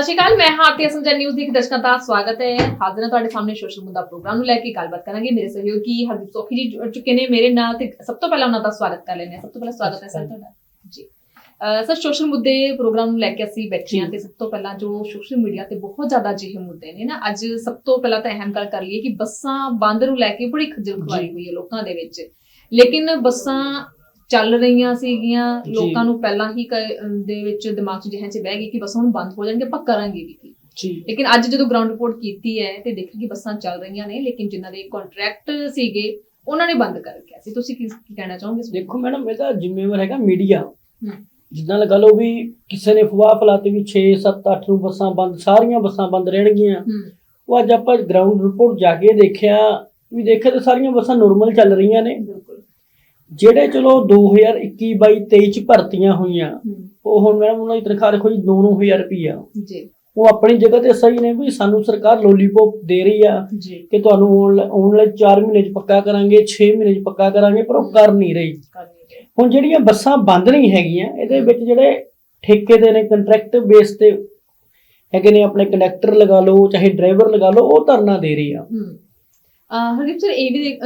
ਸਤਿ ਸ਼੍ਰੀ ਅਕਾਲ ਮੈਂ ਹਾਂ ਆਰਤੀ ਅਸੰਜਾ ਨਿਊਜ਼ ਦੀ ਇੱਕ ਦਰਸ਼ਕਾਂ ਦਾ ਸਵਾਗਤ ਹੈ। ਹਾਜ਼ਰ ਹਾਂ ਤੁਹਾਡੇ ਸਾਹਮਣੇ ਸੋਸ਼ਲ ਮੁੱਦਾ ਪ੍ਰੋਗਰਾਮ ਨੂੰ ਲੈ ਕੇ ਗੱਲਬਾਤ ਕਰਾਂਗੇ। ਮੇਰੇ ਸਹਿਯੋਗੀ ਹਰਦੀਪ ਸੋਖੀ ਜੀ ਜੁੜ ਚੁੱਕੇ ਨੇ ਮੇਰੇ ਨਾਲ ਤੇ ਸਭ ਤੋਂ ਪਹਿਲਾਂ ਉਹਨਾਂ ਦਾ ਸਵਾਗਤ ਕਰ ਲੈਂਦੇ ਹਾਂ। ਸਭ ਤੋਂ ਪਹਿਲਾਂ ਸਵਾਗਤ ਹੈ ਸਰ ਤੁਹਾਡਾ। ਜੀ। ਸਰ ਸੋਸ਼ਲ ਮੁੱਦੇ ਪ੍ਰੋਗਰਾਮ ਨੂੰ ਲੈ ਕੇ ਅਸੀਂ ਬੈਠੇ ਹਾਂ ਤੇ ਸਭ ਤੋਂ ਪਹਿਲਾਂ ਜੋ ਸੋਸ਼ਲ ਮੀਡੀਆ ਤੇ ਬਹੁਤ ਜ਼ਿਆਦਾ ਜਿਹੇ ਮੁੱਦੇ ਨੇ ਨਾ ਅੱਜ ਸਭ ਤੋਂ ਪਹਿਲਾਂ ਤਾਂ ਅਹਿਮ ਗੱਲ ਕਰ ਲਈਏ ਕਿ ਬੱਸਾਂ ਬੰਦ ਨੂੰ ਲੈ ਕੇ ਬੜੀ ਖੱਜਲ ਖੁਆਰੀ ਹੋਈ ਹੈ ਲੋਕਾਂ ਦੇ ਵਿੱਚ। ਲੇਕਿਨ ਬੱਸਾਂ ਚੱਲ ਰਹੀਆਂ ਸੀਗੀਆਂ। ਲੋਕਾਂ ਨੂੰ ਪਹਿਲਾਂ ਹੀ ਦੇ ਵਿੱਚ ਦਿਮਾਗ 'ਚ ਜਿਹੇ ਚ ਬਹਿ ਗਈ ਕਿ ਬੱਸਾਂ ਹੁਣ ਬੰਦ ਹੋ ਜਾਣਗੇ ਆਪਾਂ ਕਰਾਂਗੇ ਵੀ ਕੀ। ਜੀ। ਲੇਕਿਨ ਅੱਜ ਜਦੋਂ ਗਰਾਊਂਡ ਰਿਪੋਰਟ ਕੀਤੀ ਹੈ ਤੇ ਦੇਖਿਆ ਕਿ ਬੱਸਾਂ ਚੱਲ ਰਹੀਆਂ ਨੇ ਲੇਕਿਨ ਜਿਨ੍ਹਾਂ ਦੇ ਕੰਟਰੈਕਟ ਸੀਗੇ ਉਹਨਾਂ ਨੇ ਬੰਦ ਕਰ ਰੱਖਿਆ ਸੀ। ਤੁਸੀਂ ਕੀ ਕਹਿਣਾ ਚਾਹੋਗੇ? ਦੇਖੋ ਮੈਡਮ ਇਹਦਾ ਜ਼ਿੰਮੇਵਾਰ ਹੈਗਾ ਮੀਡੀਆ ਜਿੱਦਾਂ ਲਗਾ ਲਓ ਵੀ ਕਿਸੇ ਨੇ ਫਵਾਹ ਫਲਾਤੀ ਵੀ 6 7 8 ਨੂੰ ਬੱਸਾਂ ਬੰਦ ਸਾਰੀਆਂ ਬੱਸਾਂ ਬੰਦ ਰਹਿਣਗੀਆਂ। ਉਹ ਅੱਜ ਆਪਾਂ ਗਰਾਊਂਡ ਰਿਪੋਰਟ ਜਾ ਕੇ ਦੇਖਿਆ ਵੀ ਦੇਖਿਆ ਤਾਂ ਸਾਰੀਆਂ ਬੱਸਾਂ ਨਾਰਮਲ ਚੱਲ ਰਹੀਆਂ ਨੇ। ਜਿਹੜੇ ਚਲੋ 2021 22 23 ਚ ਭਰਤੀਆਂ ਹੋਈਆਂ ਉਹ ਹੁਣ ਮੈਡਮ ਉਹਨਾਂ ਦੀ ਤਨਖਾਹ ਦੇਖੋ ਜੀ 9-9000 ਰੁਪਈਆ। ਜੀ। ਉਹ ਆਪਣੀ ਜਗ੍ਹਾ ਤੇ ਸਹੀ ਨੇ ਵੀ ਸਾਨੂੰ ਸਰਕਾਰ ਲੋਲੀਪੌਪ ਦੇ ਰਹੀ ਆ ਕਿ ਤੁਹਾਨੂੰ ਆਉਣ ਵਾਲੇ 4 ਮਹੀਨੇ ਚ ਪੱਕਾ ਕਰਾਂਗੇ 6 ਮਹੀਨੇ ਚ ਪੱਕਾ ਕਰਾਂਗੇ ਪਰ ਉਹ ਕਰ ਨਹੀਂ ਰਹੀ। ਹੁਣ ਜਿਹੜੀਆਂ ਬੱਸਾਂ ਬੰਦ ਨਹੀਂ ਹੈਗੀਆਂ ਇਹਦੇ ਵਿੱਚ ਜਿਹੜੇ ਠੇਕੇ ਦੇ ਨੇ ਕੰਟਰੈਕਟ ਬੇਸ ਤੇ ਹੈਗੇ ਨੇ ਆਪਣੇ ਕੰਡਕਟਰ ਲਗਾ ਲਓ ਚਾਹੇ ਡਰਾਈਵਰ ਲਗਾ ਲਓ ਉਹ ਧਰਨਾ ਦੇ ਰਹੀ ਆ। ਹਰਦੀਪ ਸਰ ਇਹ ਵੀ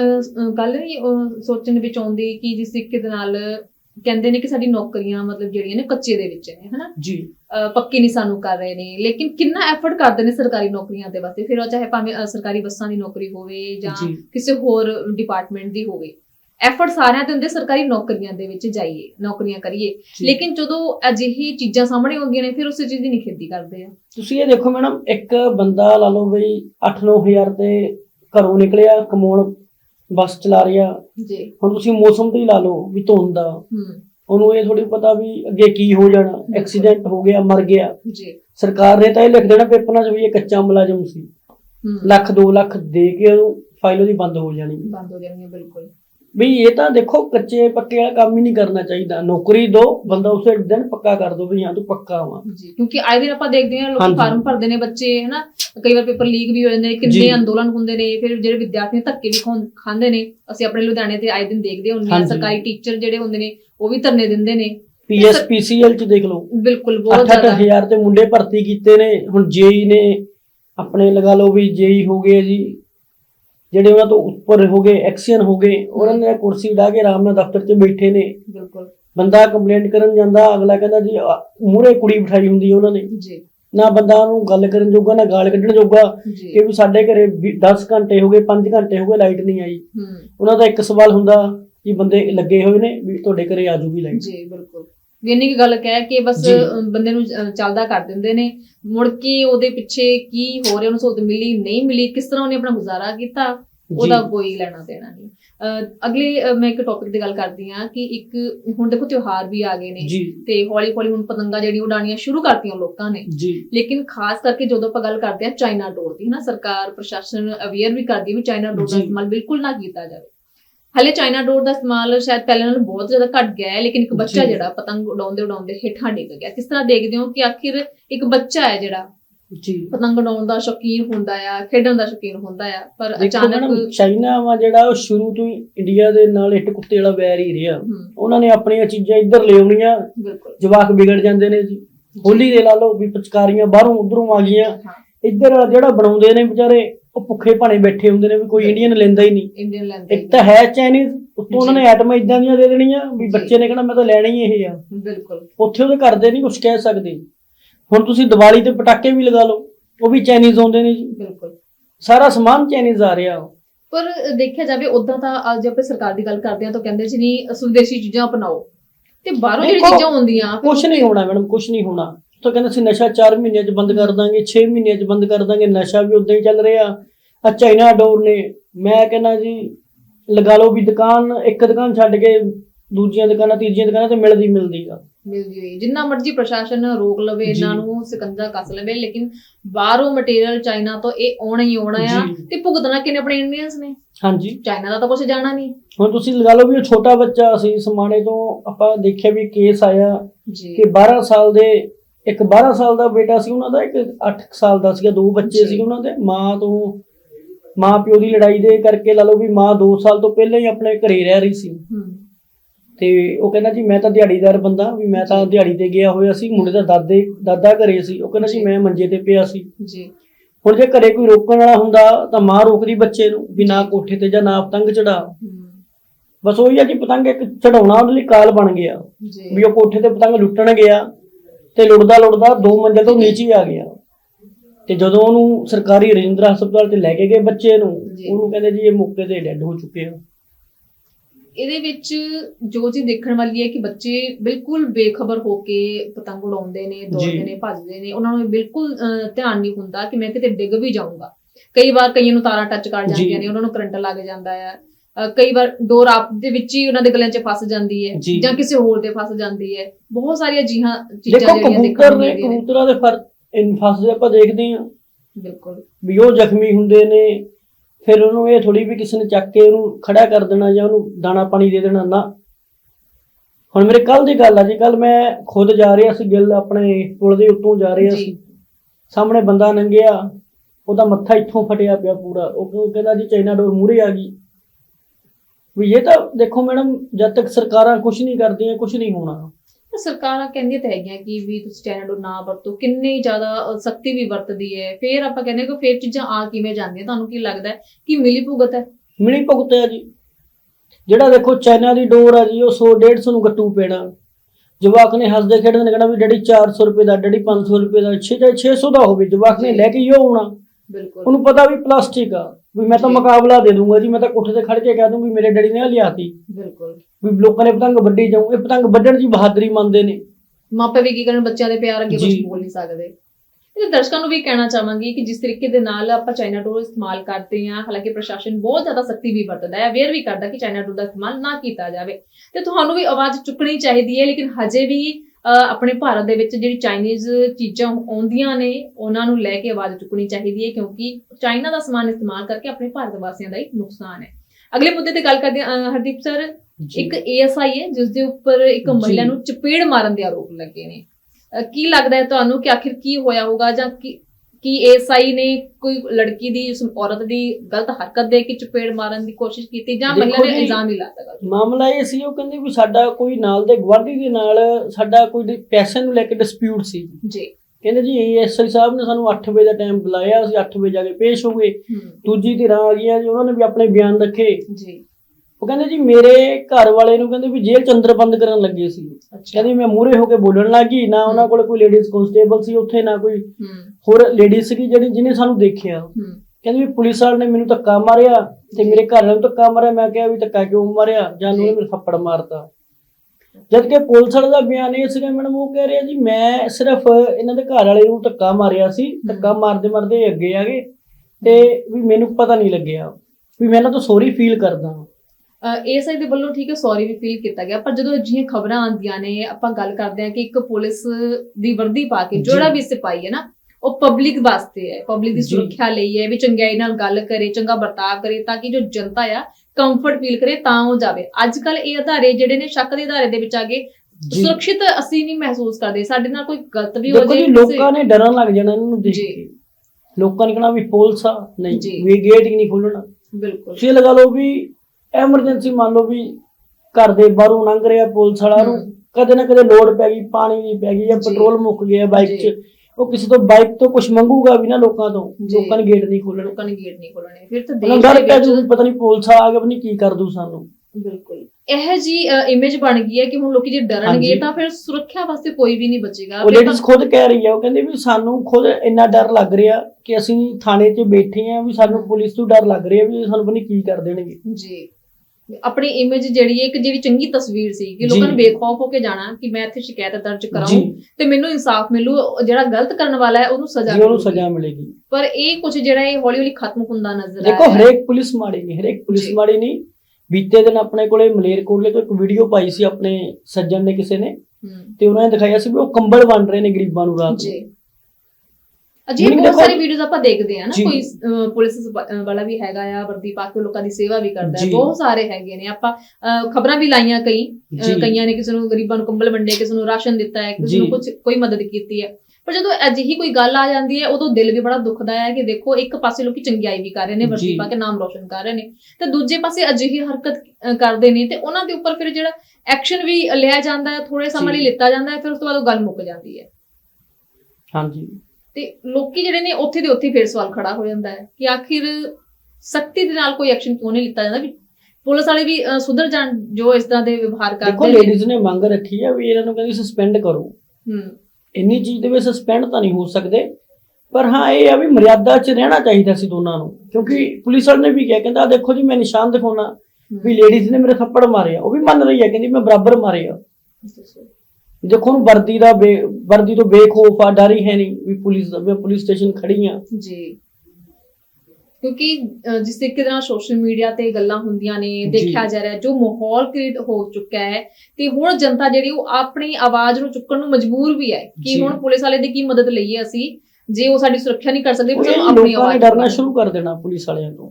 ਗੱਲ ਨਹੀਂ ਸੋਚਣ ਵਿੱਚ ਆਉਂਦੀ ਕਿ ਜਿਸ ਤਰੀਕੇ ਦੇ ਨਾਲ ਕਹਿੰਦੇ ਨੇ ਕਿ ਸਾਡੀ ਨੌਕਰੀਆਂ ਮਤਲਬ ਜਿਹੜੀਆਂ ਨੇ ਕੱਚੇ ਦੇ ਵਿੱਚ ਨੇ ਹਨਾ ਜੀ ਪੱਕੀ ਨਹੀਂ ਸਾਨੂੰ ਕਰ ਰਹੇ ਨੇ ਲੇਕਿਨ ਕਿੰਨਾ ਐਫਰਟ ਕਰਦੇ ਨੇ ਸਰਕਾਰੀ ਨੌਕਰੀਆਂ ਦੇ ਵਾਸਤੇ ਫਿਰ ਉਹ ਚਾਹੇ ਭਾਵੇਂ ਸਰਕਾਰੀ ਬੱਸਾਂ ਦੀ ਨੌਕਰੀ ਹੋਵੇ ਜਾਂ। ਕਿਸੇ ਹੋਰ ਡਿਪਾਰਟਮੈਂਟ ਦੀ ਹੋਵੇ ਐਫਰਟ ਸਾਰਿਆਂ ਦੇ ਹੁੰਦੇ ਸਰਕਾਰੀ ਨੌਕਰੀਆਂ ਦੇ ਵਿੱਚ ਜਾਈਏ ਨੌਕਰੀਆਂ ਕਰੀਏ। ਲੇਕਿਨ ਜਦੋਂ ਅਜਿਹੀ ਚੀਜ਼ਾਂ ਸਾਹਮਣੇ ਆਉਂਦੀਆਂ ਨੇ ਫਿਰ ਉਸ ਚੀਜ਼ ਦੀ ਨਿਖੇਧੀ ਕਰਦੇ ਆ ਤੁਸੀਂ ਇਹ ਦੇਖੋ ਮੈਡਮ ਇੱਕ ਬੰਦਾ ਲਾ ਲਓ ਬਈ 8-9000 ਤੇ ਘਰੋਂ ਨਿਕਲਿਆ ਕਮਾਉਣ ਬੱਸ ਚਲਾ ਰਿਹਾ। ਜੀ। ਹੁਣ ਤੁਸੀਂ ਮੌਸਮ ਤੇ ਹੀ ਲਾ ਲਓ ਵੀ ਧੁੰਦ ਆ ਹੂੰ। ਉਹਨੂੰ ਇਹ ਥੋੜੀ ਪਤਾ ਵੀ ਅੱਗੇ ਕੀ ਹੋ ਜਾਣਾ। ਐਕਸੀਡੈਂਟ ਹੋ ਗਿਆ ਮਰ ਗਿਆ। ਜੀ। ਸਰਕਾਰ ਨੇ ਤਾਂ ਇਹ ਲਿਖ ਦੇਣਾ ਪੇਪਰਾਂ 'ਚ ਵੀ ਇਹ ਕੱਚਾ ਮੁਲਾਜ਼ਮ ਸੀ। ਹੂੰ। ਲੱਖ 2 ਲੱਖ ਦੇ ਕੇ ਉਹਨੂੰ ਫਾਈਲ ਉਹਦੀ ਬੰਦ ਹੋ ਜਾਣੀ। ਬੰਦ ਹੋ ਜਾਣਗੇ ਬਿਲਕੁਲ। ਵੀ ਇਹ ਤਾਂ ਦੇਖੋ ਕੱਚੇ ਪੱਕੇ ਵਾਲਾ ਕੰਮ ਹੀ ਨਹੀਂ ਕਰਨਾ ਚਾਹੀਦਾ। ਨੌਕਰੀ ਦੋ ਬੰਦਾ ਉਸੇ ਦਿਨ ਪੱਕਾ ਕਰ ਦੋ ਵੀ ਹਾਂ ਤੂੰ ਪੱਕਾ ਵਾ। ਜੀ ਕਿਉਂਕਿ ਆਏ ਦਿਨ ਆਪਾਂ ਦੇਖਦੇ ਹਾਂ ਲੋਕ। ਫਾਰਮ ਭਰਦੇ ਨੇ ਬੱਚੇ ਹਨਾ? ਕਈ ਵਾਰ ਪੇਪਰ ਲੀਕ ਵੀ ਹੋ ਜਾਂਦੇ ਨੇ ਕਿੰਨੇ। ਅੰਦੋਲਨ ਹੁੰਦੇ ਨੇ ਫਿਰ ਜਿਹੜੇ ਵਿਦਿਆਰਥੀ ਧੱਕੇ ਵੀ ਖਾਂਦੇ ਨੇ ਅਸੀਂ ਆਪਣੇ ਲੁਧਿਆਣੇ ਤੇ ਆਏ ਦਿਨ ਦੇਖਦੇ ਹਾਂ ਹਾਂਜੀ। ਸਰਕਾਰੀ ਟੀਚਰ ਜਿਹੜੇ ਹੁੰਦੇ ਨੇ ਉਹ ਵੀ ਧਰਨੇ ਦਿੰਦੇ ਨੇ। ਪੀਐਸਪੀਸੀਐਲ 'ਚ ਦੇਖ ਲਓ। ਬਿਲਕੁਲ ਬਹੁਤ ਜ਼ਿਆਦਾ। 8-8000 ਤੇ ਮੁੰਡੇ ਭਰਤੀ ਕੀਤੇ ਨੇ ਹੁਣ ਜੇਈ ਨੇ ਆਪਣੇ ਲਗਾ ਲਓ ਵੀ ਜੇਈ ਹੋ ਗਏ ਜੀ। ਜਿਹੜੇ ਉਹਨਾਂ ਤੋਂ ਉੱਪਰ ਹੋ ਗਏ ਹੋ ਗਏ ਉਹਨਾਂ ਨੇ ਕੁਰਸੀ ਢਾ ਕੇ ਆਰਾਮ ਨਾਲ ਦਫ਼ਤਰ 'ਚ ਬੈਠੇ ਨੇ। ਬਿਲਕੁਲ। ਬੰਦਾ ਕੰਪਲੇਂਟ ਕਰਨ ਜਾਂਦਾ ਅਗਲਾ ਕਹਿੰਦਾ ਜੀ ਮੂਰੇ ਕੁੜੀ ਬਿਠਾਈ ਹੁੰਦੀ ਉਹਨਾਂ ਨੇ। ਜੀ। ਨਾ ਬੰਦਾ ਉਹਨੂੰ ਗੱਲ ਕਰਨ ਜੋਗਾ ਨਾ ਗਾਲ ਕੱਢਣ ਜੋਗਾ ਕਿ ਵੀ ਸਾਡੇ ਘਰੇ 10 ਘੰਟੇ ਹੋ ਗਏ 5 ਘੰਟੇ ਹੋ ਗਏ ਲਾਈਟ ਨਹੀਂ ਆਈ। ਉਹਨਾਂ ਦਾ ਇੱਕ ਸਵਾਲ ਹੁੰਦਾ ਕਿ ਬੰਦੇ ਲੱਗੇ ਹੋਏ ਨੇ ਵੀ ਤੁਹਾਡੇ ਘਰੇ ਆ ਜੂਗੀ ਲਾਈਟ। ਜੀ ਬਿਲਕੁਲ। ਵੀ ਇੰਨੀ ਕੁ ਗੱਲ ਕਹਿ ਕੇ ਬਸ ਬੰਦੇ ਨੂੰ ਚੱਲਦਾ ਕਰ ਦਿੰਦੇ ਨੇ। ਮੁੜ ਕੇ ਉਹਦੇ ਪਿੱਛੇ ਕੀ ਹੋ ਰਿਹਾ ਉਹਨੂੰ ਸਹੂਲਤ ਮਿਲੀ ਨਹੀਂ ਮਿਲੀ ਕਿਸ ਤਰ੍ਹਾਂ ਉਹਨੇ ਆਪਣਾ ਗੁਜ਼ਾਰਾ ਕੀਤਾ ਉਹਦਾ ਕੋਈ ਲੈਣਾ ਦੇਣਾ ਨਹੀਂ। ਅਗਲੇ ਮੈਂ ਇੱਕ ਟੌਪਿਕ ਦੀ ਗੱਲ ਕਰਦੀ ਹਾਂ ਕਿ ਇੱਕ ਹੁਣ ਦੇਖੋ ਤਿਉਹਾਰ ਵੀ ਆ ਗਏ ਨੇ ਤੇ ਹੌਲੀ ਹੌਲੀ ਹੁਣ ਪਤੰਗਾਂ ਜਿਹੜੀਆਂ ਉਡਾਣੀਆਂ ਸ਼ੁਰੂ ਕਰਤੀਆਂ ਲੋਕਾਂ ਨੇ। ਲੇਕਿਨ ਖਾਸ ਕਰਕੇ ਜਦੋਂ ਆਪਾਂ ਗੱਲ ਕਰਦੇ ਹਾਂ ਚਾਈਨਾ ਡੋਰ ਦੀ ਨਾ ਸਰਕਾਰ ਪ੍ਰਸ਼ਾਸਨ ਅਵੇਅਰ ਵੀ ਕਰਦੀ ਵੀ ਚਾਈਨਾ ਡੋਰ ਦਾ। ਇਸਤੇਮਾਲ ਬਿਲਕੁਲ ਨਾ ਕੀਤਾ ਜਾਵੇ। ਹਲੇ ਚਾਈਨਾ ਡੋਰ ਦਾ ਇਸਤੇਮਾਲ ਸ਼ਾਇਦ ਪਹਿਲਾਂ ਨਾਲੋਂ ਬਹੁਤ ਜ਼ਿਆਦਾ ਘਟ ਗਿਆ ਹੈ ਲੇਕਿਨ ਇੱਕ ਬੱਚਾ। ਜਿਹੜਾ ਪਤੰਗ ਉਡਾਉਂਦੇ ਉਡਾਉਂਦੇ ਹੇਠਾਂ ਡਿੱਗ ਗਿਆ। ਕਿਸ ਤਰ੍ਹਾਂ ਦੇਖਦੇ ਹੋ ਕਿ ਆਖਿਰ ਇੱਕ ਬੱਚਾ ਹੈ ਜਿਹੜਾ ਜੀ। ਪਤੰਗ ਉਡਾਉਣ ਦਾ ਸ਼ੌਕੀਨ ਹੁੰਦਾ ਆ ਖੇਡਣ ਦਾ ਸ਼ੌਕੀਨ ਹੁੰਦਾ ਆ ਪਰ ਅਚਾਨਕ ਚਾਈਨਾ ਵਾ ਜਿਹੜਾ ਉਹ ਸ਼ੁਰੂ ਤੋਂ ਹੀ ਇੰਡੀਆ ਦੇ ਨਾਲ ਇੱਟ ਕੁੱਤੇ ਵਾਲਾ ਵੈਰ ਹੀ ਰਿਹਾ। ਉਹਨਾਂ ਨੇ ਆਪਣੀਆਂ ਚੀਜ਼ਾਂ ਇੱਧਰ ਲੈ ਆਉਣੀਆਂ ਜਵਾਕ ਵਿਗੜ ਜਾਂਦੇ ਨੇ ਜੀ। ਹੋਲੀ ਦੇ ਲਾ ਲਓ ਵੀ ਪਚਕਾਰੀਆਂ ਬਾਹਰੋਂ ਉਧਰੋਂ ਆ ਗਈਆਂ। ਇੱਧਰ ਜਿਹੜਾ ਬਣਾਉਂਦੇ ਨੇ ਵਿਚਾਰੇ ਉਹ ਭੁੱਖੇ ਭਾਣੇ ਬੈਠੇ ਹੁੰਦੇ ਨੇ ਵੀ ਕੋਈ ਇੰਡੀਅਨ ਲੈਂਦਾ ਹੀ ਨਹੀਂ। ਇੰਡੀਅਨ ਲੈਂਦੇ ਇੱਕ ਤਾਂ ਹੈ ਚਾਈਨੀਜ਼ ਉੱਤੋਂ ਉਹਨਾਂ ਜੀ। ਨੇ ਆਈਟਮਾਂ ਇਦਾਂ ਦੀਆਂ ਦੇ ਦੇਣੀਆਂ ਵੀ ਜੀ। ਬੱਚੇ ਨੇ ਕਹਿਣਾ ਮੈਂ ਤਾਂ ਲੈਣੀ ਹੀ ਇਹ ਆ। ਬਿਲਕੁਲ। ਉੱਥੇ ਉਹਦੇ ਕਰਦੇ ਨਹੀਂ ਕੁਝ ਕਹਿ ਸਕਦੇ। ਹੁਣ ਤੁਸੀਂ ਦੀਵਾਲੀ ਤੇ ਪਟਾਕੇ ਵੀ ਲਗਾ ਲਓ ਉਹ ਵੀ ਚਾਈਨੀਜ਼ ਆਉਂਦੇ ਨੇ ਜੀ। ਬਿਲਕੁਲ। ਸਾਰਾ ਸਮਾਨ ਚਾਈਨੀਜ਼ ਆ ਰਿਹਾ। ਪਰ ਦੇਖਿਆ ਜਾਵੇ ਉਦਾਂ ਤਾਂ ਅੱਜ ਆਪਾਂ ਸਰਕਾਰ ਦੀ ਗੱਲ ਕਰਦੇ ਹਾਂ ਤਾਂ ਕਹਿੰਦੇ ਜੀ ਨਹੀਂ ਸਵਦੇਸ਼ੀ ਚੀਜ਼ਾਂ ਅਪਣਾਓ। ਤੇ ਬਾਹਰੋਂ ਜਿਹੜੀ ਚੀਜ਼ਾਂ ਆਉਂਦੀਆਂ ਕੁਝ ਨਹੀਂ ਹੋਣਾ ਮੈਡਮ ਕੁਝ ਨਹੀਂ ਹੋਣਾ। ਤਾਂ ਕਹਿੰਦੇ ਸੀ ਨਸ਼ਾ 4 ਮਹੀਨਿਆਂ 'ਚ ਬੰਦ ਕਰ ਦਾਂਗੇ 6 ਮਹੀਨਿਆਂ 'ਚ ਬੰਦ ਕਰ ਦਾਂਗੇ ਨਸ਼ਾ ਵੀ ਉਦਾਂ ਹੀ ਚੱਲ ਰਿਹਾ। ਆ ਚਾਈਨਾ ਡੋਰ ਨੇ ਮੈਂ ਕਹਿੰਦਾ ਜੀ ਲਗਾ ਲਓ ਵੀ ਦੁਕਾਨ ਇੱਕ ਦੁਕਾਨ ਛੱਡ ਕੇ ਦੂਜੀਆਂ ਦੁਕਾਨਾਂ ਤੀਜੀਆਂ ਦੁਕਾਨਾਂ ਤੇ ਮਿਲਦੀ ਮਿਲਦੀ ਆ। ਮਿਲਦੀ ਹੋਈ ਜਿੰਨਾ ਮਰਜ਼ੀ ਪ੍ਰਸ਼ਾਸਨ ਰੋਕ ਲਵੇ ਇਹਨਾਂ। ਨੂੰ ਸਿਕੰਜਾ ਕੱਸ ਲਵੇ ਲੇਕਿਨ ਬਾਹਰੋਂ ਮਟੀਰੀਅਲ ਚਾਈਨਾ ਤੋਂ ਇਹ ਆਉਣਾ ਹੀ ਆਉਣਾ ਆ। ਤੇ ਭੁਗਤਣਾ ਕਿਨੇ ਆਪਣੇ ਇੰਡੀਅਨਸ ਨੇ? ਹਾਂਜੀ। ਚਾਈਨਾ ਦਾ ਤਾਂ ਕੁਝ ਜਾਣਾ ਨਹੀਂ। ਹੁਣ ਤੁਸੀਂ ਲਗਾ ਲਓ ਵੀ ਉਹ ਛੋਟਾ ਬੱਚਾ ਸੀ ਸਮਾਣੇ ਤੋਂ ਆਪਾਂ ਦੇਖਿਆ ਵੀ ਕੇਸ ਆਇਆ ਕਿ 12 ਸਾਲ ਦੇ ਇੱਕ 12 ਸਾਲ ਦਾ ਬੇਟਾ ਸੀ ਉਹਨਾਂ ਦਾ ਇੱਕ 8 ਸਾਲ ਦਾ ਸੀਗਾ ਦੋ ਬੱਚੇ। ਸੀ ਉਹਨਾਂ ਦੇ। ਮਾਂ ਤੋਂ ਮਾਂ ਪਿਓ ਦੀ ਲੜਾਈ ਦੇ ਕਰਕੇ ਲਾ ਲਓ ਵੀ ਮਾਂ 2 ਸਾਲ ਤੋਂ ਪਹਿਲਾਂ ਹੀ ਆਪਣੇ ਘਰੇ ਰਹਿ ਰਹੀ ਸੀ। ਤੇ ਉਹ ਕਹਿੰਦਾ ਜੀ ਮੈਂ ਤਾਂ ਦਿਹਾੜੀਦਾਰ ਬੰਦਾ ਵੀ ਮੈਂ ਤਾਂ ਦਿਹਾੜੀ ਤੇ ਗਿਆ ਹੋਇਆ ਸੀ ਮੁੰਡੇ ਦਾ ਦਾਦੇ ਦਾਦਾ ਘਰੇ ਸੀ। ਉਹ ਕਹਿੰਦਾ ਜੀ ਮੈਂ ਮੰਜੇ ਤੇ ਪਿਆ ਸੀ। ਜੀ। ਹੁਣ ਜੇ ਘਰੇ ਕੋਈ ਰੋਕਣ ਵਾਲਾ ਹੁੰਦਾ ਤਾਂ ਮਾਂ ਰੋਕਦੀ ਬੱਚੇ ਨੂੰ ਵੀ ਨਾ ਕੋਠੇ ਤੇ ਜਾਂ ਨਾ ਪਤੰਗ ਚੜਾ ਬਸ ਉਹੀ ਆ ਕਿ ਪਤੰਗ ਇੱਕ ਚੜਾਉਣਾ ਉਹਦੇ ਲਈ ਕਾਲ ਬਣ ਗਿਆ। ਵੀ ਉਹ ਕੋਠੇ ਤੇ ਪਤੰਗ ਲੁੱਟਣ ਗਿਆ। ਤੇ ਲੁੱਟਦਾ ਲੁੱਟਦਾ ਦੋ ਮੰਜ਼ਲ ਤੋਂ ਨੀਚੇ ਆ ਗਿਆ ਤੇ ਜਦੋਂ ਉਹਨੂੰ ਸਰਕਾਰੀ ਰਜਿੰਦਰਾ ਹਸਪਤਾਲ ਤੇ ਲੈ ਕੇ ਗਏ ਬੱਚੇ ਨੂੰ। ਉਹਨੂੰ ਕਹਿੰਦੇ ਜੀ ਇਹ ਮੌਕੇ ਤੇ ਡੈੱਡ ਹੋ ਚੁੱਕੇ ਆ ਇਹਦੇ ਵਿੱਚ ਜੋ ਚੀਜ਼ ਦੇਖਣ ਵਾਲੀ ਹੈ ਕਿ ਬੱਚੇ ਬਿਲਕੁਲ ਬੇਖਬਰ ਹੋ ਕੇ ਪਤੰਗ ਉਡਾਉਂਦੇ ਨੇ ਦੌੜਦੇ। ਨੇ ਭੱਜਦੇ ਨੇ ਉਹਨਾਂ ਨੂੰ ਬਿਲਕੁਲ ਧਿਆਨ ਨਹੀਂ ਹੁੰਦਾ ਕਿ ਮੈਂ ਕਿਤੇ ਡਿੱਗ ਵੀ ਜਾਊਂਗਾ ਕਈ ਵਾਰ ਕਈਆਂ ਨੂੰ ਤਾਰਾਂ ਟੱਚ ਕਰ। ਜਾਂਦੀਆਂ ਨੇ ਉਹਨਾਂ ਨੂੰ ਕਰੰਟ ਲੱਗ ਜਾਂਦਾ ਹੈ ਅਹ, ਕਈ ਵਾਰ ਡੋਰ ਆਪ ਦੇ ਵਿੱਚ ਹੀ ਉਹਨਾਂ ਦੇ ਗਲਿਆਂ 'ਚ ਫਸ ਜਾਂਦੀ ਹੈ ਜੀ। ਕਿਸੇ ਹੋਰ ਦੇ ਫਸ ਜਾਂਦੀ ਹੈ। ਬਹੁਤ ਸਾਰੀਆਂ ਜੀਹਾਂ ਚੀਜ਼ਾਂ ਜਿਹੜੀਆਂ ਦੇਖਣ ਨੂੰ ਮਿਲਦੀਆਂ ਨੇ। ਕਬੂਤਰਾਂ ਦੇ ਫਰ ਇਨ ਫਸਦੇ ਆਪਾਂ ਦੇਖਦੇ ਆ ਬਿਲਕੁਲ। ਵੀ ਉਹ ਜ਼ਖਮੀ ਹੁੰਦੇ ਨੇ ਫਿਰ ਉਹਨੂੰ ਇਹ ਥੋੜੀ ਵੀ ਕਿਸੇ ਨੇ ਚੱਕ ਕੇ ਉਹਨੂੰ ਖੜਾ ਕਰ ਦੇਣਾ ਜਾਂ ਉਹਨੂੰ ਦਾਣਾ ਪਾਣੀ ਦੇ ਦੇਣਾ ਨਾ। ਹੁਣ ਮੇਰੇ ਕੱਲ ਦੀ ਗੱਲ ਆ ਜੀ ਕੱਲ ਮੈਂ ਖੁਦ ਜਾ ਰਿਹਾ ਸੀ ਗਿੱਲ ਆਪਣੇ ਪੁਲ ਦੇ ਉੱਤੋਂ ਜਾ ਰਿਹਾ। ਸੀ। ਸਾਹਮਣੇ ਬੰਦਾ ਲੰਘਿਆ ਉਹਦਾ ਮੱਥਾ ਇੱਥੋਂ ਫਟਿਆ ਪਿਆ ਪੂਰਾ। ਉਹ ਉਹ ਕਹਿੰਦਾ ਜੀ ਚਾਈਨਾ ਡੋਰ ਮੂਰੇ ਆ ਗਈ। ਵੀ ਇਹ ਤਾਂ ਦੇਖੋ ਮੈਡਮ ਜਦ ਤੱਕ ਸਰਕਾਰਾਂ ਕੁਝ ਨਹੀਂ ਕਰਦੀਆਂ ਕੁਝ ਨਹੀਂ ਹੋਣਾ। ਸਰਕਾਰਾਂ ਕਹਿੰਦੀਆਂ ਤਾਂ ਹੈਗੀਆਂ ਕਿ ਵੀ ਤੁਸੀਂ ਚੈਨਲ ਨਾ ਵਰਤੋ ਕਿੰਨੀ ਜ਼ਿਆਦਾ ਸਖਤੀ ਵੀ ਵਰਤਦੀ ਹੈ। ਫਿਰ ਆਪਾਂ ਕਹਿੰਦੇ ਹਾਂ ਕਿ ਫਿਰ ਚੀਜ਼ਾਂ ਆ ਕਿਵੇਂ ਜਾਂਦੀਆਂ? ਤੁਹਾਨੂੰ ਕੀ ਲੱਗਦਾ ਹੈ ਕਿ ਮਿਲੀ ਭੁਗਤ ਹੈ? ਮਿਲੀ ਭੁਗਤਿਆ ਜੀ। ਜਿਹੜਾ ਦੇਖੋ ਚਾਈਨਾ ਦੀ ਡੋਰ ਆ ਜੀ ਉਹ 100 150 ਨੂੰ ਗੱਟੂ ਪੈਣਾ ਜਵਾਕ ਨੇ ਹੱਸਦੇ ਖੇਡਦੇ ਨੇ ਕਹਿਣਾ ਵੀ ਡੈਡੀ 400 ਰੁਪਏ ਦਾ ਡੈਡੀ 500 ਰੁਪਏ ਦਾ 6 600 ਦਾ ਹੋਵੇ ਜਵਾਕ ਨੇ ਲੈ ਕੇ ਹੀ ਆਉਣਾ। ਬਿਲਕੁਲ। ਉਹਨੂੰ ਪਤਾ ਵੀ ਪਲਾਸਟਿਕ ਆ। ਵੀ ਮੈਂ ਤਾਂ। ਮੁਕਾਬਲਾ ਦੇ ਦੂੰਗਾ ਜੀ ਮੈਂ ਤਾਂ ਕੋਠੇ ਤੇ ਖੜ ਕੇ ਕਹਿ ਦੂੰ ਵੀ ਮੇਰੇ ਡੈਡੀ ਨੇ ਲਿਆਤੀ। ਬਿਲਕੁਲ। ਵੀ ਲੋਕਾਂ ਨੇ ਪਤੰਗ ਵੱਢੀ ਜਾਊ ਇਹ ਪਤੰਗ ਵੱਢਣ ਦੀ ਬਹਾਦਰੀ ਮੰਨਦੇ ਨੇ। ਮਾਪੇ ਵੀ ਕੀ ਕਰਨ ਬੱਚਿਆਂ ਦੇ ਪਿਆਰ ਅੱਗੇ ਕੁਝ ਜੀ। ਬੋਲ ਨਹੀਂ ਸਕਦੇ। ਤੇ ਦਰਸ਼ਕਾਂ ਨੂੰ ਵੀ ਕਹਿਣਾ ਚਾਹਾਂਗੀ ਕਿ ਜਿਸ ਤਰੀਕੇ ਦੇ ਨਾਲ ਆਪਾਂ ਚਾਈਨਾ ਡੋਰ ਇਸਤੇਮਾਲ ਕਰਦੇ ਹਾਂ ਹਾਲਾਂਕਿ ਪ੍ਰਸ਼ਾਸਨ ਬਹੁਤ ਜ਼ਿਆਦਾ ਸਖਤੀ ਵੀ ਵਰਤਦਾ ਹੈ ਅਵੇਅਰ ਵੀ ਕਰਦਾ ਕਿ ਚਾਈਨਾ ਡੋਰ ਦਾ ਇਸਤੇਮਾਲ ਨਾ ਕੀਤਾ ਜਾਵੇ। ਤੇ ਤੁਹਾਨੂੰ ਵੀ ਆਵਾਜ਼ ਚੁੱਕਣੀ ਚਾਹੀਦੀ ਹੈ ਲੇਕਿਨ ਹਜੇ ਵੀ ਆਪਣੇ ਭਾਰਤ ਦੇ ਵਿੱਚ ਜਿਹੜੀ ਚਾਈਨੀਜ਼ ਚੀਜ਼ਾਂ ਆਉਂਦੀਆਂ ਨੇ ਉਹਨਾਂ ਨੂੰ ਲੈ ਕੇ ਆਵਾਜ਼ ਚੁੱਕਣੀ ਚਾਹੀਦੀ ਹੈ ਕਿਉਂਕਿ ਚਾਈਨਾ ਦਾ ਸਮਾਨ ਇਸਤੇਮਾਲ ਕਰਕੇ ਆਪਣੇ ਭਾਰਤ ਵਾਸੀਆਂ ਦਾ ਹੀ ਨੁਕਸਾਨ ਹੈ ਅਗਲੇ ਮੁੱਦੇ ਤੇ ਗੱਲ ਕਰਦੇ ਹਾਂ ਹਰਦੀਪ ਸਰ। ਇੱਕ ਏਐਸਆਈ ਹੈ ਜਿਸ ਦੇ ਉੱਪਰ ਇੱਕ। ਮਹਿਲਾ ਨੂੰ ਚਪੇੜ ਮਾਰਨ ਦੇ ਆਰੋਪ ਲੱਗੇ ਨੇ ਕੀ ਲੱਗਦਾ ਹੈ ਤੁਹਾਨੂੰ ਕਿ ਆਖਿਰ ਕੀ ਹੋਇਆ ਹੋਗਾ ਜਾਂ ਕੀ ਏਐਸਆਈ ਨੇ ਕੋਈ ਲੜਕੀ ਦੀ ਉਸ ਔਰਤ ਦੀ ਗਲਤ ਹਰਕਤ ਦੇ ਕੇ ਚਪੇੜ ਮਾਰਨ ਦੀ ਕੋਸ਼ਿਸ਼ ਕੀਤੀ ਜਾਂ ਮਹਿਲਾ ਨੇ ਇਲਜ਼ਾਮ ਹੀ ਲਾਤਾ ਗਾ ਮਾਮਲਾ ਇਹ ਸੀ ਉਹ ਕਹਿੰਦੇ ਵੀ ਸਾਡਾ ਕੋਈ ਨਾਲ ਦੇ ਗਵਾਂਢੀ ਦੇ ਨਾਲ ਸਾਡਾ ਕੋਈ ਪੈਸੇ ਨੂੰ ਲੈ ਕੇ ਡਿਸਪਿਊਟ ਸੀ। ਜੀ। ਕਹਿੰਦੇ ਜੀ ਏਐਸਆਈ ਸਾਹਿਬ ਨੇ ਸਾਨੂੰ 8 ਵਜੇ ਦਾ ਟਾਈਮ ਬੁਲਾਇਆ ਅਸੀਂ 8 ਵਜੇ ਜਾ ਕੇ ਪੇਸ਼ ਹੋ ਗਏ। ਦੂਜੀ ਧਿਰਾਂ ਆ ਗਈਆਂ ਜੀ ਉਹਨਾਂ ਨੇ ਵੀ ਆਪਣੇ ਬਿਆਨ ਰੱਖੇ। ਜੀ। ਉਹ ਕਹਿੰਦੇ ਜੀ ਮੇਰੇ ਘਰ ਵਾਲੇ ਨੂੰ ਕਹਿੰਦੇ ਵੀ ਜੇਲ੍ਹ ਚ ਅੰਦਰ ਬੰਦ ਕਰਨ ਲੱਗੇ ਸੀ। ਕਹਿੰਦੇ ਮੈਂ ਮੂਹਰੇ ਹੋ ਕੇ ਬੋਲਣ ਲੱਗੀ ਨਾ ਉਹਨਾਂ ਕੋਲ ਕੋਈ ਲੇਡੀਜ਼ ਕਨਸਟੇਬਲ ਸੀ ਉੱਥੇ ਨਾ ਕੋਈ ਹੋਰ ਲੇਡੀਜ਼ ਸੀ ਜਿਹੜੀ ਜਿਹਨੇ ਸਾਨੂੰ ਦੇਖਿਆ। ਕਹਿੰਦੇ ਵੀ ਪੁਲਿਸ ਵਾਲੇ ਨੇ ਮੈਨੂੰ ਧੱਕਾ ਮਾਰਿਆ ਤੇ ਮੇਰੇ ਘਰ ਵਾਲੇ ਨੂੰ ਧੱਕਾ ਮਾਰਿਆ। ਮੈਂ ਕਿਹਾ ਵੀ ਧੱਕਾ ਕਿਉਂ ਮਾਰਿਆ? ਜਾਨੂੰ ਉਹਨੇ ਮੇਰੇ ਥੱਪੜ ਮਾਰਤਾ। ਜਦ ਕਿ ਪੁਲਿਸ ਵਾਲੇ ਦਾ ਬਿਆਨ ਇਹ ਸੀਗਾ ਮੈਡਮ ਉਹ ਕਹਿ ਰਿਹਾ ਜੀ ਮੈਂ ਸਿਰਫ ਇਹਨਾਂ ਦੇ ਘਰ ਵਾਲੇ ਨੂੰ ਧੱਕਾ ਮਾਰਿਆ ਸੀ। ਧੱਕਾ ਮਾਰਦੇ ਮਾਰਦੇ ਅੱਗੇ ਆ ਗਏ ਤੇ ਵੀ ਮੈਨੂੰ ਪਤਾ ਨਹੀਂ ਲੱਗਿਆ। ਵੀ ਮੈਂ ਇਹਨਾਂ ਤੋਂ ਸੌਰੀ ਫੀਲ ਕਰਦਾ। ਏਐਸਆਈ ਦੇ ਵੱਲੋਂ ਠੀਕ ਹੈ ਸੌਰੀ ਵੀ ਫੀਲ ਕੀਤਾ ਗਿਆ ਪਰ ਜਦੋਂ ਅਜਿਹੀਆਂ ਖਬਰਾਂ ਆਉਂਦੀਆਂ ਨੇ ਆਪਾਂ ਗੱਲ ਕਰਦੇ ਹਾਂ ਕਿ ਇੱਕ ਪੁਲਿਸ ਦੀ ਵਰਦੀ ਪਾ ਕੇ। ਜਿਹੜਾ ਵੀ ਸਿਪਾਹੀ ਹੈ ਨਾ ਉਹ ਪਬਲਿਕ ਵਾਸਤੇ ਹੈ ਪਬਲਿਕ ਦੀ। ਸੁਰੱਖਿਆ ਲਈ ਹੈ ਵੀ ਚੰਗਿਆਈ ਨਾਲ ਗੱਲ ਕਰੇ ਚੰਗਾ ਵਰਤਾਵ ਕਰੇ ਤਾਂ ਕਿ ਜੋ ਜਨਤਾ ਆ ਕੰਫਰਟ ਫੀਲ ਕਰੇ ਤਾਂ ਉਹ ਜਾਵੇ ਅੱਜ ਕੱਲ ਇਹ ਅਧਾਰੇ ਜਿਹੜੇ ਨੇ ਸ਼ੱਕ ਦੇ ਅਧਾਰੇ ਦੇ ਵਿੱਚ ਆ ਗਏ ਜੀ ਸੁਰੱਖਿਅਤ ਅਸੀਂ ਨਹੀਂ ਮਹਿਸੂਸ ਕਰਦੇ ਸਾਡੇ ਨਾਲ ਕੋਈ ਗਲਤ ਵੀ ਹੋ ਦੇਖੋ ਜਾਏ ਜੀ ਲੋਕਾਂ ਨੇ ਡਰਨ ਲੱਗ ਜਾਣਾ ਇਹਨਾਂ ਨੂੰ ਦੇਖ। ਕੇ ਲੋਕਾਂ ਨੇ ਕਹਣਾ ਵੀ ਪੁਲਿਸ ਆ ਨਹੀਂ। ਵੀ ਗੇਟ ਹੀ ਨਹੀਂ ਖੋਲਣਾ ਬਿਲਕੁਲ ਇਹ ਲਗਾ ਲਓ ਵੀ ਐਮਰਜੈਂਸੀ ਮੰਨ ਲਓ ਵੀ ਘਰ ਦੇ ਬਾਹਰੋਂ ਲੰਘ ਰਿਹਾ ਪੁਲਿਸ ਵਾਲਾ ਨੂੰ। ਕਦੇ ਨਾ ਕਦੇ ਲੋੜ ਪੈ ਗਈ ਪਾਣੀ ਦੀ ਪੈ ਗਈ ਜਾਂ। ਪੈਟਰੋਲ ਮੁੱਕ ਗਿਆ ਬਾਈਕ। 'ਚ ਉਹ ਕਿਸੇ ਤੋਂ ਬਾਈਕ ਤੋਂ ਕੁਝ ਮੰਗੂਗਾ ਵੀ ਨਾ ਲੋਕਾਂ ਤੋਂ। ਲੋਕਾਂ ਨੇ ਗੇਟ ਨਹੀਂ ਖੋਲਣਾ ਲੋਕਾਂ ਨੇ ਗੇਟ ਨਹੀਂ ਖੋਲਣੇ ਫਿਰ ਤਾਂ ਦੇਸ਼ ਦੇ ਵਿੱਚ ਪਤਾ ਨਹੀਂ ਪੁਲਿਸ ਆ ਗਿਆ ਪਤਾ ਨਹੀਂ ਕੀ ਕਰ ਦੂ ਸਾਨੂੰ ਬਿਲਕੁਲ ਇਹ ਜੀ ਇਮੇਜ ਬਣ ਗਈ ਹੈ ਕਿ ਹੁਣ ਲੋਕੀ ਜੇ ਡਰਨਗੇ। ਤਾਂ ਫਿਰ ਸੁਰੱਖਿਆ ਵਾਸਤੇ ਕੋਈ ਵੀ ਨਹੀਂ ਬਚੇਗਾ ਉਹ ਲੇਡੀਜ਼ ਖੁਦ ਕਹਿ ਰਹੀ ਆ ਉਹ ਕਹਿੰਦੇ ਵੀ ਸਾਨੂੰ ਖੁਦ ਇੰਨਾ ਡਰ ਲੱਗ ਰਿਹਾ ਕਿ ਅਸੀਂ ਥਾਣੇ 'ਚ ਬੈਠੇ ਆ ਵੀ ਸਾਨੂੰ ਪੁਲਿਸ ਤੋਂ ਡਰ ਲੱਗ ਰਿਹਾ ਵੀ ਸਾਨੂੰ ਪਤਾ ਨਹੀਂ ਕੀ ਕਰ ਦੇਣਗੇ ਜੀ ਆਪਣੀ ਇਮੇਜ ਜਿਹੜੀ ਹੈ ਇੱਕ ਜਿਹੜੀ ਚੰਗੀ ਤਸਵੀਰ ਸੀ ਕਿ ਲੋਕਾਂ। ਨੇ ਬੇਖੌਫ ਹੋ ਕੇ ਜਾਣਾ ਕਿ ਮੈਂ ਇੱਥੇ ਸ਼ਿਕਾਇਤ ਦਰਜ ਕਰਾਉਂ ਤੇ ਮੈਨੂੰ ਇਨਸਾਫ ਮਿਲੂ ਜਿਹੜਾ ਗਲਤ ਕਰਨ ਵਾਲਾ ਹੈ ਉਹਨੂੰ ਸਜ਼ਾ ਉਹਨੂੰ ਮਿਲੂਗੀ। ਸਜ਼ਾ ਮਿਲੇਗੀ ਪਰ ਇਹ ਕੁਝ ਜਿਹੜਾ ਇਹ ਹੌਲੀ ਹੌਲੀ ਖਤਮ ਹੁੰਦਾ ਨਜ਼ਰ ਆ ਦੇਖੋ। ਹਰੇਕ ਪੁਲਿਸ ਮਾੜੀ ਨਹੀਂ ਹਰੇਕ ਪੁਲਿਸ। ਮਾੜੀ ਨਹੀਂ ਬੀਤੇ ਦਿਨ ਆਪਣੇ ਕੋਲੇ ਮਲੇਰਕੋਟਲੇ ਤੋਂ ਇੱਕ ਵੀਡੀਓ ਪਾਈ ਸੀ ਆਪਣੇ ਸੱਜਣ ਨੇ ਕਿਸੇ ਨੇ ਤੇ ਉਹਨਾਂ ਨੇ ਦਿਖਾਇਆ ਸੀ ਵੀ ਉਹ ਕੰਬਲ ਵੰਡ ਰਹੇ ਨੇ ਗਰੀਬਾਂ ਨੂੰ ਰਾਤ ਨੂੰ ਜੀ ਅਜੇ ਨਹੀਂ, ਬਹੁਤ ਸਾਰੀ ਵੀਡੀਓਜ਼ ਆਪਾਂ ਦੇਖਦੇ ਆ ਨਾ। ਕੋਈ ਪੁਲਿਸ ਵਾਲਾ ਵੀ ਹੈਗਾ ਆ ਵਰਦੀ ਪਾ ਕੇ ਲੋਕਾਂ ਦੀ ਸੇਵਾ ਵੀ ਕਰਦਾ ਹੈ। ਬਹੁਤ ਸਾਰੇ ਹੈਗੇ ਨੇ ਆਪਾਂ ਖਬਰਾਂ ਵੀ ਲਾਈਆਂ ਕਈ। ਕਈਆਂ ਨੇ ਕਿਸੇ ਨੂੰ ਗਰੀਬਾਂ ਨੂੰ ਕੰਬਲ ਵੰਡੇ ਕਿਸੇ ਨੂੰ ਰਾਸ਼ਨ ਦਿੱਤਾ ਹੈ ਕਿਸੇ। ਨੂੰ ਕੁਝ ਕੋਈ ਮਦਦ ਕੀਤੀ ਹੈ ਪਰ ਜਦੋਂ ਅਜਿਹੀ ਕੋਈ ਗੱਲ ਆ ਜਾਂਦੀ ਹੈ ਉਦੋਂ ਦਿਲ ਵੀ ਬੜਾ ਦੁਖਦਾ ਹੈ ਕਿ ਦੇਖੋ ਇੱਕ ਪਾਸੇ ਲੋਕੀ ਚੰਗਿਆਈ ਵੀ ਕਰ ਰਹੇ ਨੇ ਵਰਦੀ। ਪਾ ਕੇ ਨਾਮ ਰੋਸ਼ਨ ਕਰ ਰਹੇ ਨੇ ਤੇ ਦੂਜੇ ਪਾਸੇ ਅਜਿਹੀ ਹਰਕਤ ਕਰਦੇ ਨੇ ਤੇ ਉਹਨਾਂ ਦੇ ਉੱਪਰ ਫਿਰ ਜਿਹੜਾ ਐਕਸ਼ਨ ਵੀ ਲਿਆ ਜਾਂਦਾ ਹੈ ਥੋੜੇ ਸਮਾਂ ਲਈ। ਲਿੱਤਾ ਜਾਂਦਾ ਹੈ ਫਿਰ ਉਸ ਤੋਂ ਬਾਅਦ ਉਹ ਗੱਲ ਮੁੱਕ ਜਾਂਦੀ ਹੈ ਹਾਂਜੀ ਤੇ ਲੋਕੀ ਜਿਹੜੇ ਨੇ ਉੱਥੇ ਦੇ ਉੱਥੇ ਫਿਰ ਸਵਾਲ ਖੜਾ ਹੋ ਜਾਂਦਾ ਹੈ ਕਿ ਆਖਿਰ ਸਖਤੀ ਦੇ ਨਾਲ ਕੋਈ ਐਕਸ਼ਨ ਕਿਉਂ ਨਹੀਂ ਲਿੱਤਾ ਜਾਂਦਾ? ਵੀ ਪੁਲਿਸ ਵਾਲੇ ਵੀ ਸੁਧਰ ਜਾਣ ਜੋ ਇਸ ਤਰ੍ਹਾਂ ਦੇ ਵਿਵਹਾਰ ਦੇਖੋ ਕਰਦੇ ਨੇ। ਲੇਡੀਜ਼ ਨੇ ਮੰਗ ਰੱਖੀ ਆ ਵੀ ਇਹਨਾਂ ਨੂੰ ਕਹਿੰਦੀ ਸਸਪੈਂਡ ਕਰੋ। ਹੂੰ। ਇੰਨੀ ਚੀਜ਼ ਦੇ ਵਿੱਚ ਸਸਪੈਂਡ ਤਾਂ ਨਹੀਂ ਹੋ ਸਕਦੇ। ਪਰ ਹਾਂ ਇਹ ਆ ਵੀ ਮਰਿਆਦਾ 'ਚ ਰਹਿਣਾ ਚਾਹੀਦਾ ਸੀ ਦੋਨਾਂ ਨੂੰ। ਕਿਉਂਕਿ ਪੁਲਿਸ ਵਾਲੇ ਨੇ ਵੀ ਕਿਹਾ ਕਹਿੰਦਾ ਦੇਖੋ ਜੀ ਮੈਂ ਨਿਸ਼ਾਨ ਦਿਖਾਉਣਾ। ਵੀ ਲੇਡੀਜ਼ ਨੇ ਮੇਰੇ ਥੱਪੜ ਮਾਰੇ ਆ। ਉਹ ਵੀ ਮੰਨ ਰਹੀ ਹੈ ਕਹਿੰਦੀ ਮੈਂ ਬਰਾਬਰ ਮਾਰੇ ਆ। ਦੇਖੋ ਉਹਨੂੰ ਵਰਦੀ ਦਾ ਬੇ- ਵਰਦੀ ਤੋਂ ਬੇਖੌਫ ਆ ਡਰ ਹੀ ਹੈ ਨਹੀਂ ਵੀ ਪੁਲਿਸ ਮੈਂ ਪੁਲਿਸ ਸਟੇਸ਼ਨ ਖੜੀ ਆ ਜੀ। ਕਿਉਂਕਿ ਜਿਸ ਤਰੀਕੇ ਦੇ ਨਾਲ ਸੋਸ਼ਲ ਮੀਡੀਆ ਤੇ ਗੱਲਾਂ ਹੁੰਦੀਆਂ ਨੇ ਦੇਖਿਆ ਜਾ ਰਿਹਾ ਹੈ, ਜੋ ਮਾਹੌਲ ਕ੍ਰੀਏਟ ਹੋ ਚੁੱਕਾ ਹੈ ਤੇ ਹੁਣ ਜਨਤਾ ਜਿਹੜੀ ਉਹ ਆਪਣੀ ਆਵਾਜ਼ ਨੂੰ ਚੁੱਕਣ ਨੂੰ ਮਜਬੂਰ ਵੀ ਹੈ ਕਿ ਜੀ। ਹੁਣ ਪੁਲਿਸ ਵਾਲੇ ਦੀ ਕੀ ਮਦਦ ਲਈਏ ਅਸੀਂ ਜੇ ਉਹ ਸਾਡੀ ਸੁਰੱਖਿਆ ਨਹੀਂ ਕਰ ਸਕਦੇ ਸਾਨੂੰ ਆਪਣੀ ਲੋਕਾਂ ਨੇ ਆਵਾਜ਼ ਡਰਨਾ ਚੁੱਕਣੀ ਸ਼ੁਰੂ ਕਰ ਦੇਣਾ ਪੁਲਿਸ ਵਾਲਿਆਂ ਤੋਂ।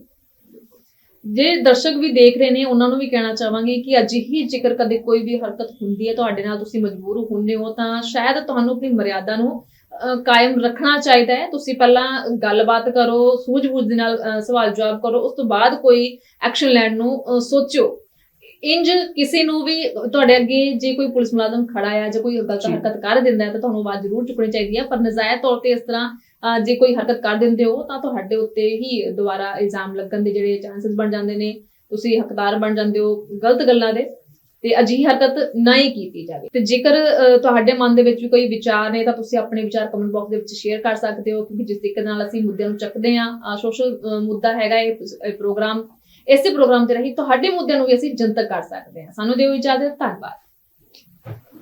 ਜੇ ਦਰਸ਼ਕ ਵੀ ਦੇਖ ਰਹੇ ਨੇ ਉਹਨਾਂ ਨੂੰ ਵੀ ਕਹਿਣਾ ਚਾਹਾਂਗੇ ਕਿ ਅਜਿਹੀ ਜੇਕਰ ਕਦੇ ਕੋਈ ਵੀ ਹਰਕਤ ਹੁੰਦੀ ਹੈ ਤੁਹਾਡੇ ਨਾਲ ਤੁਸੀਂ ਮਜਬੂਰ ਹੁੰਦੇ ਹੋ ਤਾਂ ਸ਼ਾਇਦ ਤੁਹਾਨੂੰ ਆਪਣੀ ਮਰਿਆਦਾ ਨੂੰ ਕਾਇਮ ਰੱਖਣਾ ਚਾਹੀਦਾ ਹੈ ਤੁਸੀਂ ਪਹਿਲਾਂ ਗੱਲਬਾਤ ਕਰੋ ਸੂਝ-ਬੂਝ ਦੇ ਨਾਲ ਸਵਾਲ ਜਵਾਬ ਕਰੋ ਉਸ ਤੋਂ ਬਾਅਦ ਕੋਈ ਐਕਸ਼ਨ ਲੈਣ ਨੂੰ ਸੋਚੋ ਇੰਜ ਕਿਸੇ ਨੂੰ ਵੀ ਤੁਹਾਡੇ ਅੱਗੇ ਜੇ ਕੋਈ ਪੁਲਿਸ ਮੁਲਾਜ਼ਮ ਖੜਾ ਹੈ ਜਾਂ ਕੋਈ ਗਲਤ। ਹਰਕਤ ਕਰ ਦਿੰਦਾ ਹੈ ਤਾਂ ਤੁਹਾਨੂੰ ਆਵਾਜ਼ ਜ਼ਰੂਰ ਚੁੱਕਣੀ ਚਾਹੀਦੀ ਹੈ ਪਰ ਨਜ਼ਾਇਰ ਤੌਰ ਤੇ ਇਸ ਤਰ੍ਹਾਂ ਜੇ ਕੋਈ ਹਰਕਤ ਕਰ ਦਿੰਦੇ ਹੋ, ਤਾਂ ਤੁਹਾਡੇ ਉੱਤੇ ਹੀ ਦੁਬਾਰਾ ਇਲਜ਼ਾਮ ਲੱਗਣ ਦੇ ਜਿਹੜੇ ਚਾਂਸਸ ਬਣ ਜਾਂਦੇ ਨੇ। ਤੁਸੀਂ ਹੱਕਦਾਰ ਬਣ ਜਾਂਦੇ ਹੋ ਗਲਤ ਗੱਲਾਂ ਦੇ। ਤੇ ਅਜਿਹੀ ਹਰਕਤ ਨਾ ਹੀ ਕੀਤੀ ਜਾਵੇ। ਤੇ ਜੇਕਰ ਤੁਹਾਡੇ ਮਨ ਦੇ ਵਿੱਚ ਵੀ ਕੋਈ ਵਿਚਾਰ ਨੇ, ਤਾਂ ਤੁਸੀਂ ਆਪਣੇ ਵਿਚਾਰ ਕਮੈਂਟ ਬਾਕਸ ਦੇ ਵਿੱਚ ਸ਼ੇਅਰ ਕਰ ਸਕਦੇ ਹੋ, ਕਿਉਂਕਿ ਜਿਸ ਤਰੀਕੇ ਨਾਲ ਅਸੀਂ ਮੁੱਦਿਆਂ ਨੂੰ ਚੱਕਦੇ ਹਾਂ ਸੋਸ਼ਲ ਮੁੱਦਾ ਹੈਗਾ ਇਹ ਪ੍ਰੋਗਰਾਮ ਇਸੇ ਪ੍ਰੋਗਰਾਮ ਦੇ ਰਹੀ, ਤੁਹਾਡੇ ਮੁੱਦਿਆਂ ਨੂੰ ਵੀ ਅਸੀਂ ਜਨਤਕ ਕਰ ਸਕਦੇ ਹਾਂ। ਸਾਨੂੰ ਦਿਓ ਇਜਾਜ਼ਤ, ਧੰਨਵਾਦ।